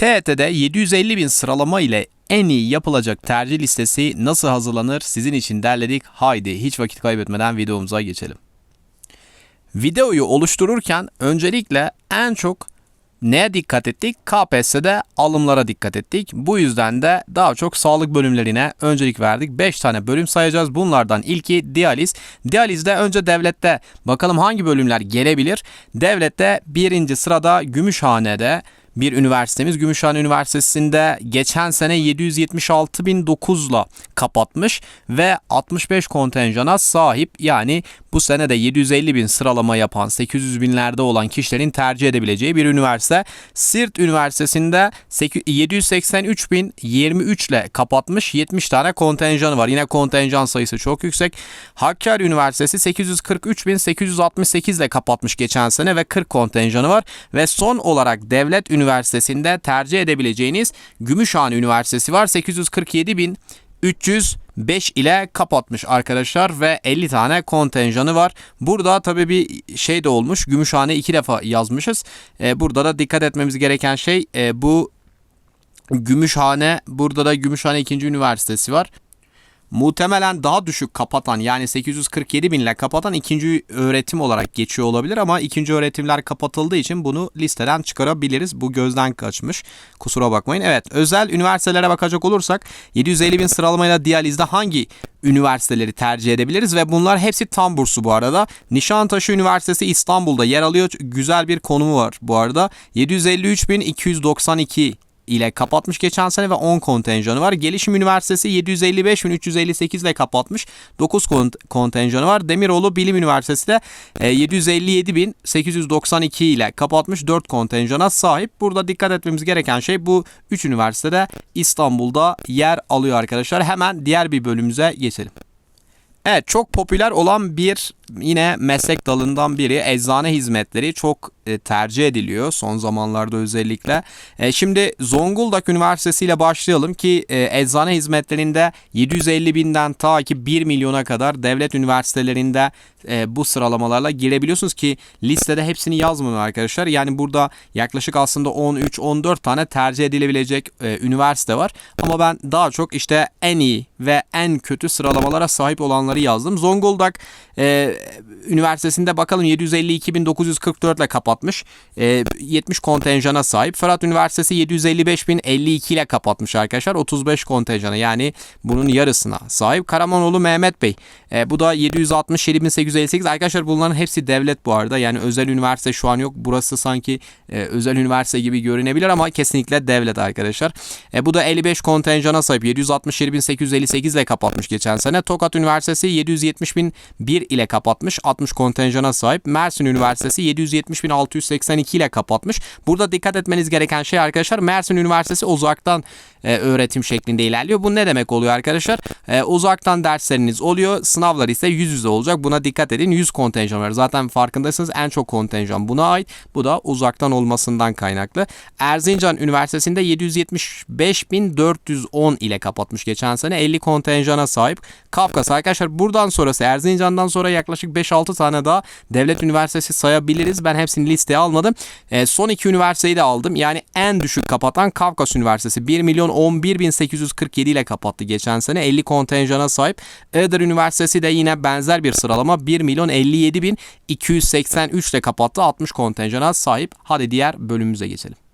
TET'de 750 bin sıralama ile en iyi yapılacak tercih listesi nasıl hazırlanır sizin için derledik. Haydi hiç vakit kaybetmeden videomuza geçelim. Videoyu oluştururken öncelikle en çok neye dikkat ettik? KPSS'de alımlara dikkat ettik. Bu yüzden de daha çok sağlık bölümlerine öncelik verdik. 5 tane bölüm sayacağız. Bunlardan ilki diyaliz. Diyalizde önce devlette bakalım hangi bölümler gelebilir? Devlette birinci sırada Gümüşhane'de bir üniversitemiz Gümüşhane Üniversitesi'nde geçen sene 776.009'la kapatmış ve 65 kontenjana sahip yani bu sene de 750 bin sıralama yapan 800 binlerde olan kişilerin tercih edebileceği bir üniversite. Sirt Üniversitesi'nde 783 bin 23 ile kapatmış 70 tane kontenjanı var. Yine kontenjan sayısı çok yüksek. Hakkari Üniversitesi 843 bin 868 ile kapatmış geçen sene ve 40 kontenjanı var. Ve son olarak Devlet Üniversitesi'nde tercih edebileceğiniz Gümüşhane Üniversitesi var. 847 bin 305 ile kapatmış arkadaşlar ve 50 tane kontenjanı var. Burada tabii bir şey de olmuş. Gümüşhane iki defa yazmışız. Ee, burada da dikkat etmemiz gereken şey e, bu Gümüşhane burada da Gümüşhane 2. Üniversitesi var. Muhtemelen daha düşük kapatan yani 847 binle kapatan ikinci öğretim olarak geçiyor olabilir ama ikinci öğretimler kapatıldığı için bunu listeden çıkarabiliriz. Bu gözden kaçmış. Kusura bakmayın. Evet özel üniversitelere bakacak olursak 750 bin sıralamayla diyalizde hangi üniversiteleri tercih edebiliriz ve bunlar hepsi tam burslu bu arada. Nişantaşı Üniversitesi İstanbul'da yer alıyor. Güzel bir konumu var bu arada. 753.292 ile kapatmış geçen sene ve 10 kontenjanı var. Gelişim Üniversitesi 755.358 ile kapatmış. 9 kontenjanı var. Demiroğlu Bilim Üniversitesi de 757.892 ile kapatmış. 4 kontenjana sahip. Burada dikkat etmemiz gereken şey bu 3 üniversitede İstanbul'da yer alıyor arkadaşlar. Hemen diğer bir bölümümüze geçelim. Evet çok popüler olan bir yine meslek dalından biri eczane hizmetleri çok e, tercih ediliyor son zamanlarda özellikle. E, şimdi Zonguldak Üniversitesi ile başlayalım ki e, eczane hizmetlerinde 750 binden ta ki 1 milyona kadar devlet üniversitelerinde bu sıralamalarla girebiliyorsunuz ki listede hepsini yazmıyor arkadaşlar. Yani burada yaklaşık aslında 13-14 tane tercih edilebilecek üniversite var. Ama ben daha çok işte en iyi ve en kötü sıralamalara sahip olanları yazdım. Zonguldak e, Üniversitesi'nde bakalım 752.944 ile kapatmış. E, 70 kontenjana sahip. Fırat Üniversitesi 755.052 ile kapatmış arkadaşlar. 35 kontenjana yani bunun yarısına sahip. Karamanoğlu Mehmet Bey. E, bu da 767.858. Arkadaşlar bunların hepsi devlet bu arada. Yani özel üniversite şu an yok. Burası sanki e, özel üniversite gibi görünebilir ama kesinlikle devlet arkadaşlar. E, bu da 55 kontenjana sahip. 767.858 ile kapatmış geçen sene. Tokat Üniversitesi 770.001 ile kapatmış. 60 kontenjana sahip. Mersin Üniversitesi 770.682 ile kapatmış. Burada dikkat etmeniz gereken şey arkadaşlar Mersin Üniversitesi uzaktan e, öğretim şeklinde ilerliyor. Bu ne demek oluyor arkadaşlar? E, uzaktan dersleriniz oluyor. Sınavlar ise yüz yüze olacak. Buna dikkat edin. 100 kontenjan var. Zaten farkındaysanız en çok kontenjan buna ait. Bu da uzaktan olmasından kaynaklı. Erzincan Üniversitesi'nde 775.410 ile kapatmış geçen sene. 50 kontenjana sahip. Kafkas arkadaşlar buradan sonrası Erzincan'dan sonra yaklaşık 5-6 tane daha devlet üniversitesi sayabiliriz. Ben hepsini listeye almadım. E, son iki üniversiteyi de aldım. Yani en düşük kapatan Kafkas Üniversitesi 1 milyon 11.847 ile kapattı geçen sene. 50 kontenjana sahip. Iğdır Üniversitesi de yine benzer bir sıralama 1 milyon 57.283 ile kapattı. 60 kontenjana sahip. Hadi diğer bölümümüze geçelim.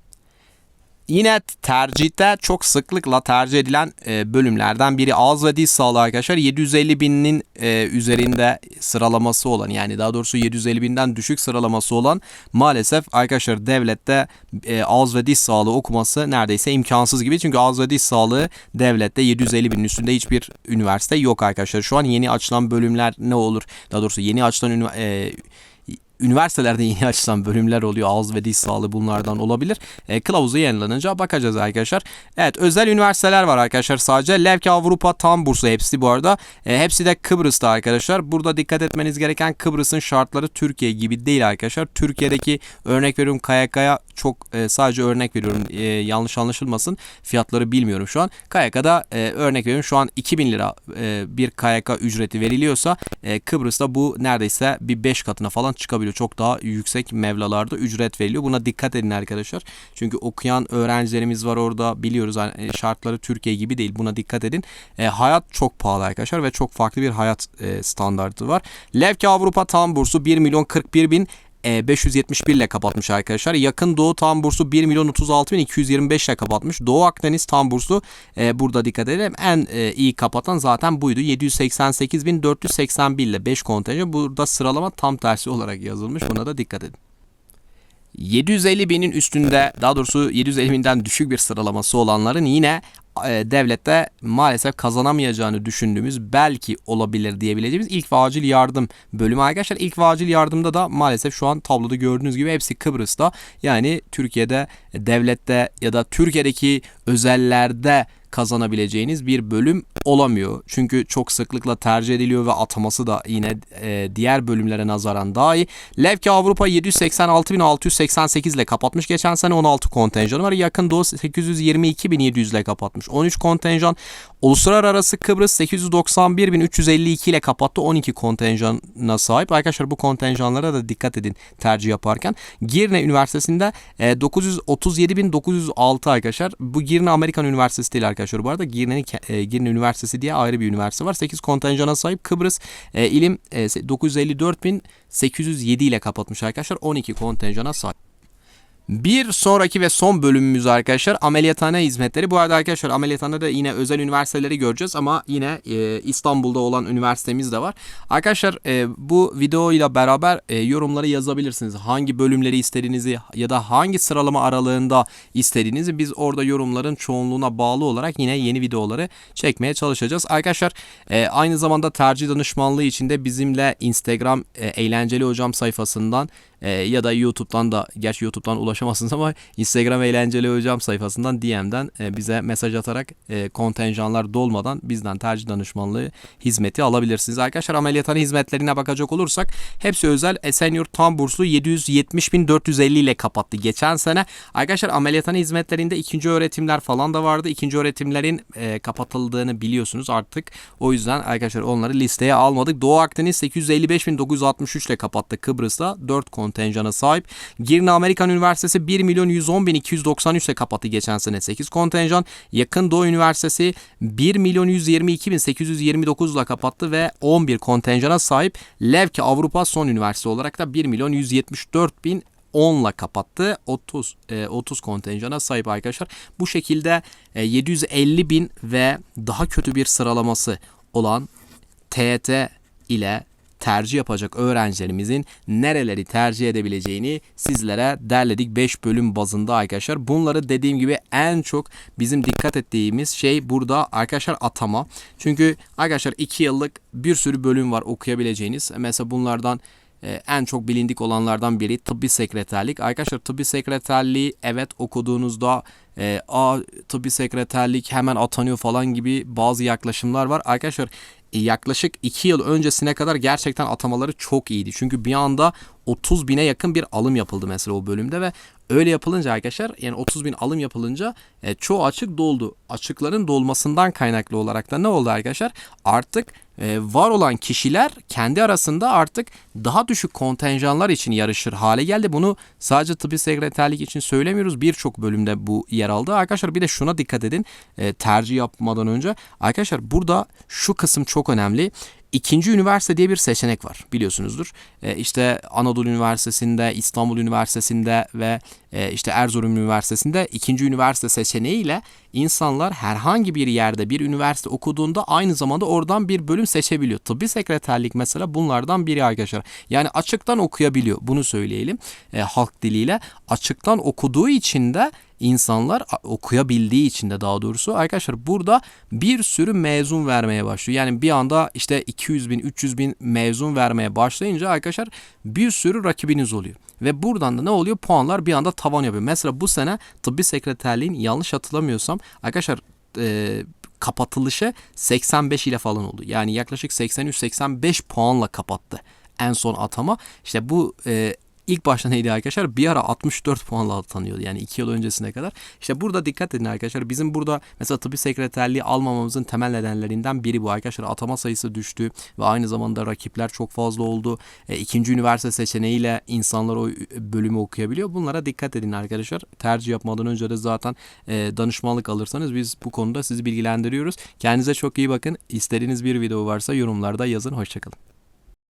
Yine tercihte çok sıklıkla tercih edilen e, bölümlerden biri ağız ve diş sağlığı arkadaşlar. 750 binin e, üzerinde sıralaması olan yani daha doğrusu 750 binden düşük sıralaması olan maalesef arkadaşlar devlette e, ağız ve diş sağlığı okuması neredeyse imkansız gibi. Çünkü ağız ve diş sağlığı devlette 750 binin üstünde hiçbir üniversite yok arkadaşlar. Şu an yeni açılan bölümler ne olur? Daha doğrusu yeni açılan e, üniversitelerde yeni açılan bölümler oluyor. Ağız ve diş sağlığı bunlardan olabilir. E, kılavuzu yayınlanınca bakacağız arkadaşlar. Evet özel üniversiteler var arkadaşlar sadece. Levke Avrupa tam burslu hepsi bu arada. E, hepsi de Kıbrıs'ta arkadaşlar. Burada dikkat etmeniz gereken Kıbrıs'ın şartları Türkiye gibi değil arkadaşlar. Türkiye'deki örnek veriyorum KYK'ya çok e, sadece örnek veriyorum e, yanlış anlaşılmasın. Fiyatları bilmiyorum şu an. KYK'da e, örnek veriyorum şu an 2000 lira e, bir KYK ücreti veriliyorsa e, Kıbrıs'ta bu neredeyse bir 5 katına falan çıkabiliyor okuyabiliyor. Çok daha yüksek mevlalarda ücret veriliyor. Buna dikkat edin arkadaşlar. Çünkü okuyan öğrencilerimiz var orada biliyoruz yani şartları Türkiye gibi değil. Buna dikkat edin. E, hayat çok pahalı arkadaşlar ve çok farklı bir hayat e, standartı var. Levki Avrupa tam bursu 1 milyon 41 bin 571 ile kapatmış arkadaşlar. Yakın Doğu tam bursu 1 milyon 36 bin 225 ile kapatmış. Doğu Akdeniz tam bursu e, burada dikkat edelim. En e, iyi kapatan zaten buydu. 788 bin 481 ile 5 kontenjan. Burada sıralama tam tersi olarak yazılmış. Buna da dikkat edin. 750 binin üstünde daha doğrusu 750 binden düşük bir sıralaması olanların yine e, devlette maalesef kazanamayacağını düşündüğümüz belki olabilir diyebileceğimiz ilk ve acil yardım bölümü arkadaşlar. İlk ve acil yardımda da maalesef şu an tabloda gördüğünüz gibi hepsi Kıbrıs'ta. Yani Türkiye'de devlette ya da Türkiye'deki özellerde kazanabileceğiniz bir bölüm olamıyor. Çünkü çok sıklıkla tercih ediliyor ve ataması da yine e, diğer bölümlere nazaran daha iyi. Levki Avrupa 786.688 ile kapatmış. Geçen sene 16 kontenjanı var. Yakın Doğu 822.700 ile kapatmış. 13 kontenjan. Uluslararası Kıbrıs 891.352 ile kapattı. 12 kontenjana sahip. Arkadaşlar bu kontenjanlara da dikkat edin tercih yaparken. Girne Üniversitesi'nde e, 937.906 arkadaşlar. Bu Girne Amerikan Üniversitesi değil arkadaşlar bu arada. Girne, e, Girne Üniversitesi diye ayrı bir üniversite var. 8 kontenjana sahip. Kıbrıs e, ilim e, 954.807 ile kapatmış arkadaşlar. 12 kontenjana sahip. Bir sonraki ve son bölümümüz arkadaşlar ameliyathane hizmetleri. Bu arada arkadaşlar ameliyathanede yine özel üniversiteleri göreceğiz ama yine e, İstanbul'da olan üniversitemiz de var. Arkadaşlar e, bu videoyla beraber e, yorumları yazabilirsiniz. Hangi bölümleri istediğinizi ya da hangi sıralama aralığında istediğinizi biz orada yorumların çoğunluğuna bağlı olarak yine yeni videoları çekmeye çalışacağız. Arkadaşlar e, aynı zamanda tercih danışmanlığı için de bizimle Instagram e, eğlenceli hocam sayfasından e, ya da YouTube'dan da gerçi YouTube'dan ulaşamazsınız ama Instagram eğlenceli hocam sayfasından DM'den e, bize mesaj atarak e, kontenjanlar dolmadan bizden tercih danışmanlığı hizmeti alabilirsiniz. Arkadaşlar ameliyathane hizmetlerine bakacak olursak hepsi özel Esenyurt tam burslu 770.450 ile kapattı geçen sene. Arkadaşlar ameliyathane hizmetlerinde ikinci öğretimler falan da vardı. İkinci öğretimlerin e, kapatıldığını biliyorsunuz artık. O yüzden arkadaşlar onları listeye almadık. Doğu Akdeniz 855.963 ile kapattı Kıbrıs'ta 4 kontenjana sahip. Girne Amerikan Üniversitesi 1 milyon 110 bin 293 ile kapattı geçen sene 8 kontenjan. Yakın Doğu Üniversitesi 1 milyon 122 bin 829 ile kapattı ve 11 kontenjana sahip. Levki Avrupa son üniversite olarak da 1 milyon 174 bin 10 ile kapattı. 30 e, 30 kontenjana sahip arkadaşlar. Bu şekilde e, 750 bin ve daha kötü bir sıralaması olan TET ile tercih yapacak öğrencilerimizin nereleri tercih edebileceğini sizlere derledik 5 bölüm bazında arkadaşlar. Bunları dediğim gibi en çok bizim dikkat ettiğimiz şey burada arkadaşlar atama. Çünkü arkadaşlar 2 yıllık bir sürü bölüm var okuyabileceğiniz. Mesela bunlardan en çok bilindik olanlardan biri tıbbi sekreterlik. Arkadaşlar tıbbi sekreterliği evet okuduğunuzda e, a tıbbi sekreterlik hemen atanıyor falan gibi bazı yaklaşımlar var. Arkadaşlar e, yaklaşık 2 yıl öncesine kadar gerçekten atamaları çok iyiydi. Çünkü bir anda 30 bine yakın bir alım yapıldı mesela o bölümde ve öyle yapılınca arkadaşlar yani 30 bin alım yapılınca e, çoğu açık doldu. Açıkların dolmasından kaynaklı olarak da ne oldu arkadaşlar? Artık e, var olan kişiler kendi arasında artık daha düşük kontenjanlar için yarışır hale geldi. Bunu sadece tıbbi sekreterlik için söylemiyoruz. Birçok bölümde bu yer aldı. Arkadaşlar bir de şuna dikkat edin e, tercih yapmadan önce. Arkadaşlar burada şu kısım çok önemli. İkinci üniversite diye bir seçenek var biliyorsunuzdur. E, işte Anadolu Üniversitesi'nde, İstanbul Üniversitesi'nde ve e, işte Erzurum Üniversitesi'nde ikinci üniversite seçeneğiyle insanlar herhangi bir yerde bir üniversite okuduğunda aynı zamanda oradan bir bölüm seçebiliyor. Tıbbi sekreterlik mesela bunlardan biri arkadaşlar. Yani açıktan okuyabiliyor bunu söyleyelim e, halk diliyle. Açıktan okuduğu için de insanlar okuyabildiği için de daha doğrusu arkadaşlar burada bir sürü mezun vermeye başlıyor. Yani bir anda işte 200 bin 300 bin mezun vermeye başlayınca arkadaşlar bir sürü rakibiniz oluyor. Ve buradan da ne oluyor? Puanlar bir anda tavan yapıyor. Mesela bu sene tıbbi sekreterliğin yanlış hatırlamıyorsam arkadaşlar e, kapatılışı 85 ile falan oldu. Yani yaklaşık 83-85 puanla kapattı en son atama. İşte bu e, ilk başta neydi arkadaşlar? Bir ara 64 puanla atanıyordu. Yani 2 yıl öncesine kadar. İşte burada dikkat edin arkadaşlar. Bizim burada mesela tıbbi sekreterliği almamamızın temel nedenlerinden biri bu arkadaşlar. Atama sayısı düştü ve aynı zamanda rakipler çok fazla oldu. E, ikinci üniversite seçeneğiyle insanlar o bölümü okuyabiliyor. Bunlara dikkat edin arkadaşlar. Tercih yapmadan önce de zaten e, danışmanlık alırsanız biz bu konuda sizi bilgilendiriyoruz. Kendinize çok iyi bakın. İstediğiniz bir video varsa yorumlarda yazın. Hoşçakalın.